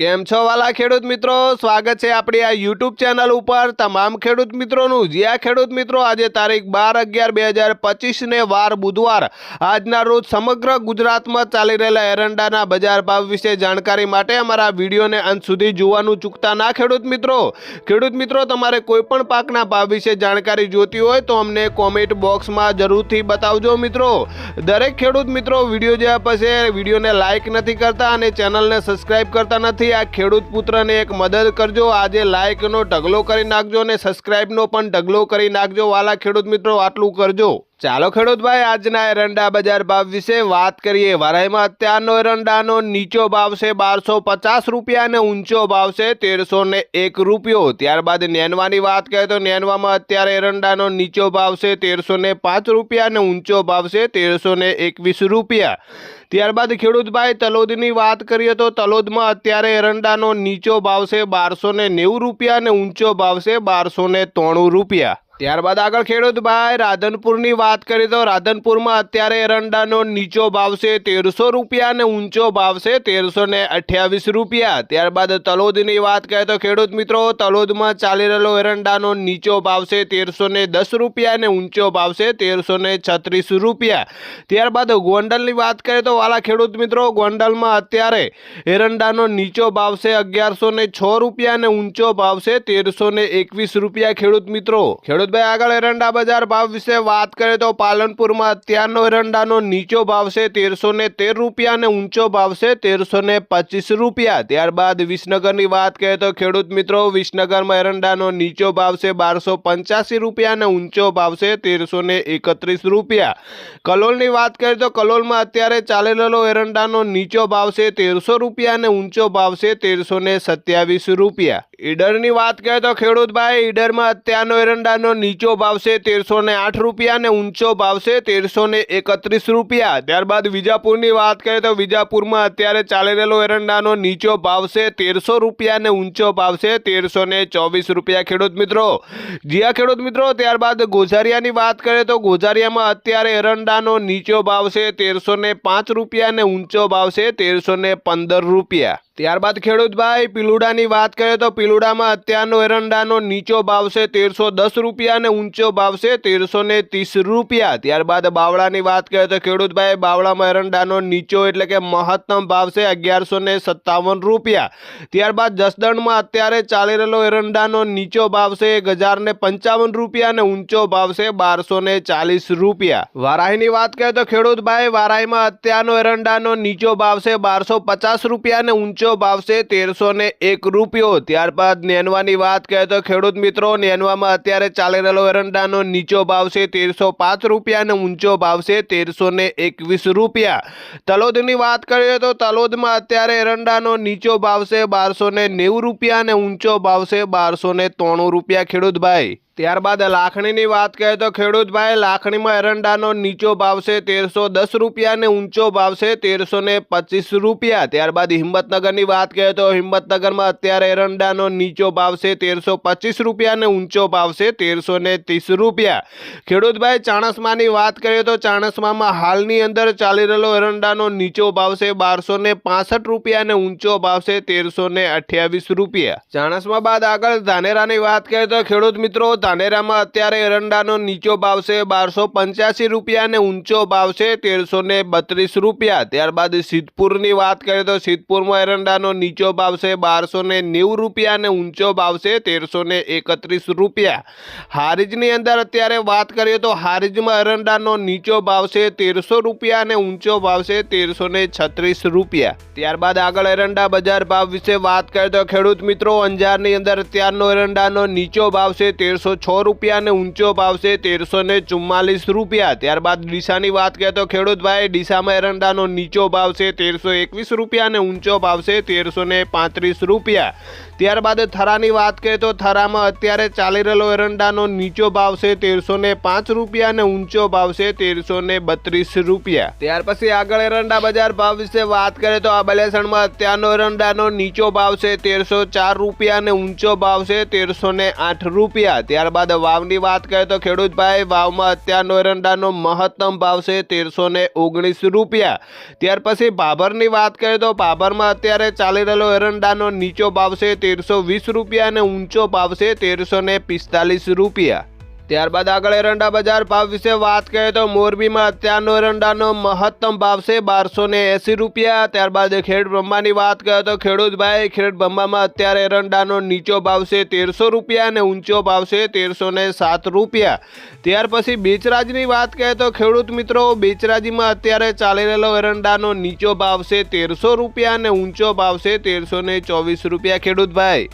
કેમ છો વાલા ખેડૂત મિત્રો? સ્વાગત છે આપણી આ યુટ્યુબ ચેનલ ઉપર. તમામ ખેડૂત મિત્રોનું જ્યાં ખેડૂત મિત્રો આજે તારીખ બાર અગિયાર બે હજાર પચીસને વાર બુધવાર, આજના રોજ સમગ્ર ગુજરાતમાં ચાલી રહેલા એરંડાના બજાર ભાવ વિશે જાણકારી માટે અમારા વિડીયોને અંત સુધી જોવાનું ચૂકતા ના ખેડૂત મિત્રો. ખેડૂત મિત્રો, તમારે કોઈપણ પાકના ભાવ વિશે જાણકારી જોતી હોય તો અમને કોમેન્ટ બોક્સમાં જરૂરથી બતાવજો મિત્રો. દરેક ખેડૂત મિત્રો વીડિયો જોયા પછી વિડીયોને લાઇક નથી કરતા અને ચેનલને સબસ્ક્રાઇબ કરતા નથી. આ ખેડૂત પુત્રને એક મદદ કરજો. આજે લાઇકનો ઢગલો કરી નાખજો અને સબસ્ક્રાઈબનો પણ ઢગલો કરી નાખજો. વાલા ખેડૂત મિત્રો, આટલું કરજો. ચાલો ખેડૂતભાઈ આજના એરંડા બજાર ભાવ વિશે વાત કરીએ. વારાઈમાં અત્યારનો એરંડાનો નીચો ભાવ છે બારસો પચાસ રૂપિયા અને ઊંચો ભાવ છે તેરસો ને એક રૂપિયો. ત્યારબાદ નેનવાની વાત કરીએ તો નેનવામાં અત્યારે એરંડાનો નીચો ભાવ છે તેરસો ને પાંચ રૂપિયા અને ઊંચો ભાવ છે તેરસો ને એકવીસ રૂપિયા. ત્યારબાદ ખેડૂતભાઈ તલોદની વાત કરીએ તો તલોદમાં અત્યારે એરંડાનો નીચો ભાવ છે બારસો ને નેવું રૂપિયા અને ઊંચો ભાવ છે બારસો ને ત્રણું રૂપિયા. ત્યારબાદ આગળ ખેડૂતભાઈ રાધનપુરની વાત કરીએ તો રાધનપુરમાં અત્યારે એરંડાનો નીચો ભાવ છે તેરસો રૂપિયા અને ઊંચો ભાવ છે તેરસો ને અઠ્યાવીસ રૂપિયા. ત્યારબાદ તલોદની વાત કરીએ તો ખેડૂત મિત્રો, તલોદમાં ચાલી રહેલો એરંડાનો નીચો ભાવ છે તેરસો ને દસ રૂપિયા અને ઊંચો ભાવ છે તેરસો ને છત્રીસ રૂપિયા. ત્યારબાદ ગોંડલની વાત કરીએ તો વાલા ખેડૂત મિત્રો, ગોંડલમાં અત્યારે એરંડાનો નીચો ભાવ છે અગિયારસો ને છ રૂપિયા અને ઊંચો ભાવ છે તેરસો ને એકવીસ રૂપિયા ખેડૂત મિત્રો. ખેડૂતભાઈ આગળ એરંડા બજાર ભાવ વિશે વાત કરીએ તો પાલનપુરમાં અત્યારનો એરંડાનો નીચો ભાવ છે તેરસો ને તેર રૂપિયા અને ઊંચો ભાવ છે તેરસો ને પચીસ રૂપિયા. ત્યારબાદ વિસનગરની વાત કરીએ તો ખેડૂત મિત્રો, વિસનગરમાં એરંડાનો નીચો ભાવ છે બારસો પંચ્યાસી રૂપિયા અને ઊંચો ભાવ છે તેરસો ને એકત્રીસ રૂપિયા. કલોલની વાત કરીએ તો કલોલમાં અત્યારે ચાલી રહેલો એરંડાનો નીચો ભાવ છે તેરસો રૂપિયા અને ઊંચો ભાવ છે તેરસો ને સત્યાવીસ રૂપિયા. ઈડરની વાત કરીએ તો ખેડૂતભાઈ, ઈડરમાં અત્યારનો એરંડાનો નીચો ભાવ છે તેરસો ને આઠ રૂપિયા અને ઊંચો ભાવ છે તેરસો ને એકત્રીસ રૂપિયા. ત્યારબાદ વિજાપુરની વાત કરીએ તો વિજાપુરમાં અત્યારે ચાલી રહેલો એરંડાનો નીચો ભાવ છે તેરસો રૂપિયા અને ઊંચો ભાવ છે તેરસો ને ચોવીસ રૂપિયા. ખેડૂત મિત્રો જીયા ખેડૂત મિત્રો, ત્યારબાદ ગોઝારિયાની વાત કરીએ તો ગોઝારિયામાં અત્યારે એરંડાનો નીચો ભાવ છે તેરસો ને પાંચ રૂપિયા અને ઊંચો ભાવ છે તેરસો ને પંદર રૂપિયા. ત્યારબાદ ખેડૂતભાઈ પીલુડાની વાત કરીએ તો પીલુડામાં અત્યારનો એરંડાનો નીચો ભાવ છે તેરસો દસ રૂપિયા અને ઊંચો ભાવ છે તેરસો ને ત્રીસ રૂપિયા. ત્યારબાદ બાવળાની વાત કરીએ તો ખેડૂતભાઈ બાવળામાં એરંડાનો નીચો એટલે કે મહત્તમ ભાવ છે અગિયારસો ને સત્તાવન રૂપિયા. ત્યારબાદ જસદણમાં અત્યારે ચાલી રહેલો એરંડાનો નીચો ભાવ છે એક હજાર ને પંચાવન રૂપિયા અને ઊંચો ભાવ છે બારસો ને ચાલીસ રૂપિયા. વારાહીની વાત કરીએ તો ખેડૂતભાઈ વારાહીમાં અત્યારનો એરંડાનો નીચો ભાવ છે બારસો પચાસ રૂપિયા અને ઊંચો ભાવ છે તેરસો ને એક રૂપિયો. ત્યારબાદ નેનવાની વાત કરીએ તો ખેડૂત મિત્રો, નેનવામાં અત્યારે ચાલી રહેલો એરંડાનો નીચો ભાવ છે તેરસો પાંચ રૂપિયા અને ઊંચો ભાવ છે તેરસો ને એકવીસ રૂપિયા. તલોદની વાત કરીએ તો તલોદમાં અત્યારે એરંડાનો નીચો ભાવ છે બારસો ને નેવું રૂપિયા અને ઊંચો ભાવ છે બારસો ને ત્રાણું રૂપિયા. ખેડૂતભાઈ ત્યારબાદ લાખણીની વાત કરીએ તો ખેડૂતભાઈ લાખણીમાં એરંડાનો નીચો ભાવ છે તેરસો દસ રૂપિયા અને ઊંચો ભાવ છે તેરસો ને પચીસ રૂપિયા. ત્યારબાદ હિંમતનગરની વાત કરીએ તો હિંમતનગરમાં અત્યારે એરંડાનો નીચો ભાવ છે તેરસો પચીસ રૂપિયા અને ઊંચો ભાવ છે તેરસો ને ત્રીસ રૂપિયા. ખેડૂતભાઈ ચાણસમાની વાત કરીએ તો ચાણસમામાં હાલની અંદર ચાલી રહેલો એરંડાનો નીચો ભાવ છે બારસો ને પાસઠ રૂપિયા અને ઊંચો ભાવ છે તેરસો ને અઠ્યાવીસ રૂપિયા. ચાણસમા બાદ આગળ ધાનેરાની વાત કરીએ તો ખેડૂત મિત્રો ધાનેરામાં અત્યારે એરંડાનો નીચો ભાવ છે બારસો પંચ્યાસી રૂપિયા અને ઊંચો ભાવ છે તેરસો ને બત્રીસ રૂપિયા. ત્યારબાદ સિદ્ધપુરની વાત કરીએ તો સિદ્ધપુરમાં એરંડાનો નીચો ભાવ છે બારસો ને નેવું રૂપિયા અને ઊંચો ભાવ છે તેરસો ને એકત્રીસ રૂપિયા. હારીજની અંદર અત્યારે વાત કરીએ તો હારીજમાં એરંડાનો નીચો ભાવ છે તેરસો રૂપિયા અને ઊંચો ભાવ છે તેરસો ને છત્રીસ રૂપિયા. ત્યારબાદ આગળ એરંડા બજાર ભાવ વિશે વાત કરીએ તો ખેડૂત મિત્રો અંજારની અંદર અત્યારનો એરંડાનો નીચો ભાવ છે તેરસો છ રૂપિયા અને ઊંચો ભાવ છે, તેરસો ને ચુમ્માલીસ રૂપિયા. ત્યારબાદ ડીસાની વાત કરીએ તો ખેડૂતભાઈ, ડીસામાં એરંડાનો નીચો ભાવ છે, તેરસો એકવીસ રૂપિયા અને ઊંચો ભાવ છે, તેરસો ને પાંત્રીસ રૂપિયા. ત્યારબાદ થરાની વાત કરીએ તો થરામાં અત્યારે ચાલી રહેલો એરંડાનો નીચો ભાવ છે, તેરસો ને પાંચ રૂપિયા અને ઊંચો ભાવ છે, તેરસો ને બત્રીસ રૂપિયા. ત્યાર પછી આગળ એરંડા બજાર ભાવ વિશે વાત કરીએ તો આ બલેસણમાં અત્યારનો એરંડાનો નીચો ભાવ છે, તેરસો ચાર રૂપિયા અને ઊંચો ભાવ છે, તેરસો ને આઠ રૂપિયા. ત્યારબાદ વાવની વાત કરીએ તો ખેડૂત ભાઈ વાવમાં અત્યારનો એરંડાનો મહત્તમ ભાવ છે તેરસો ને ઓગણીસ રૂપિયા. ત્યાર પછી ભાભરની વાત કરીએ તો ભાભરમાં અત્યારે ચાલી રહેલો એરંડાનો નીચો ભાવ છે તેરસો વીસ રૂપિયા અને ઊંચો ભાવ છે તેરસો ને પિસ્તાલીસ રૂપિયા. ત્યારબાદ આગળ એરંડા બજાર ભાવ વિશે વાત કરીએ તો મોરબીમાં અત્યારનો એરંડાનો મહત્તમ ભાવ છે બારસો એંસી રૂપિયા. ત્યારબાદ ખેડ બ્રહ્માની વાત કરીએ તો ખેડૂતભાઈ, ખેડ બ્રહ્મામાં અત્યારે એરંડાનો નીચો ભાવ છે તેરસો રૂપિયા અને ઊંચો ભાવ છે તેરસો સાત રૂપિયા. ત્યાર પછી બેચરાજની વાત કરીએ તો ખેડૂત મિત્રો, બેચરાજીમાં અત્યારે ચાલી રહેલો એરંડાનો નીચો ભાવ છે તેરસો રૂપિયા અને ઊંચો ભાવ છે તેરસો ચોવીસ રૂપિયા. ખેડૂતભાઈ.